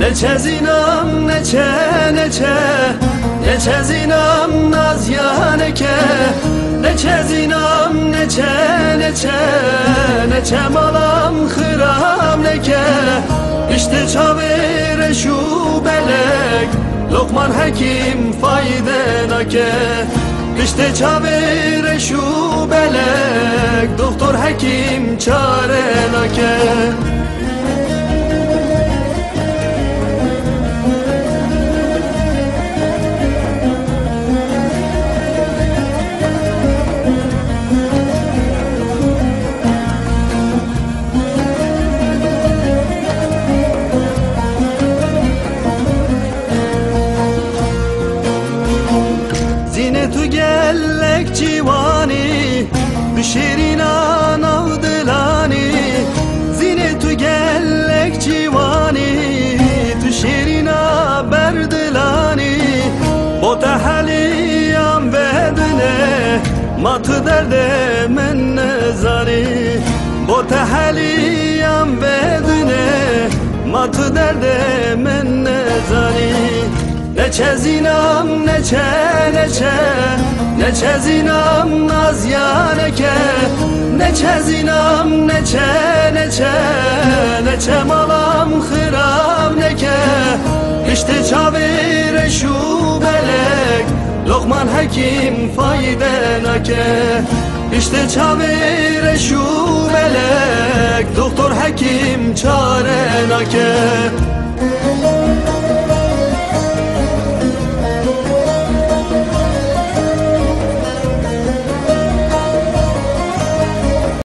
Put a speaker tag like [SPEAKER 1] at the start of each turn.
[SPEAKER 1] Neçe zinam neçe neçe. Neçe zinam naz yaneke Neçe zinam neçe neçe. Neçe malam hıram neke. İşte çavere şu belek. Lokman hekim faydenake İşte çavere şu belek. Doktor hekim çarenake Zine gellek civani Bişirina navdilani Zine tu gellek civani Tu şirina berdilani Bota haliyam bedine Matı derde men nezari Bota haliyam bedine Matı derde men nezari Neçe zinam neçe neçe Neçe zinam naz yaneke Neçe zinam neçe neçe Neçe malam hıram neke. İşte çavire şu belek Lokman hekim faydenake İşte çavire şu belek Doktor hekim çarenake